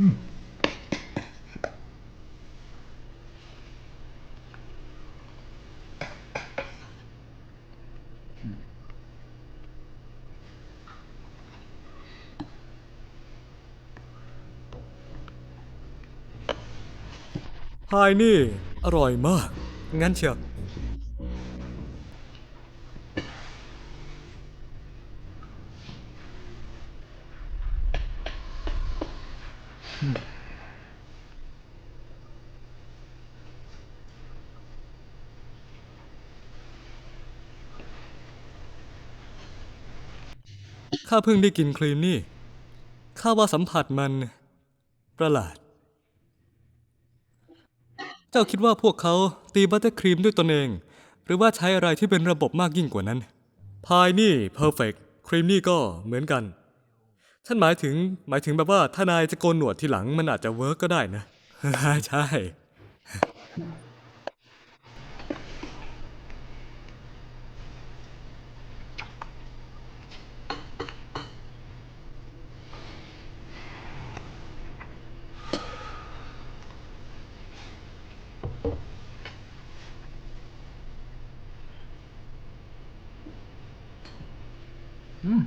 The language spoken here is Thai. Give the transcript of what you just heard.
พายนี่ อร่อยมาก งั้นเชียว ข้าเพิ่งได้กินครีมนี่ ข้าว่าสัมผัสมันประหลาด เจ้าคิดว่าพวกเขาตีบัตเตอร์ครีมด้วยตนเอง หรือว่าใช้อะไรที่เป็นระบบมากยิ่งกว่านั้น พายนี่เพอร์เฟกครีมนี่ก็เหมือนกัน ฉันหมายถึงหมายถึงแบบว่าถ้านายจะโกนหนวดทีหลังมันอาจจะเวิร์กก็ได้นะ ใช่ อืม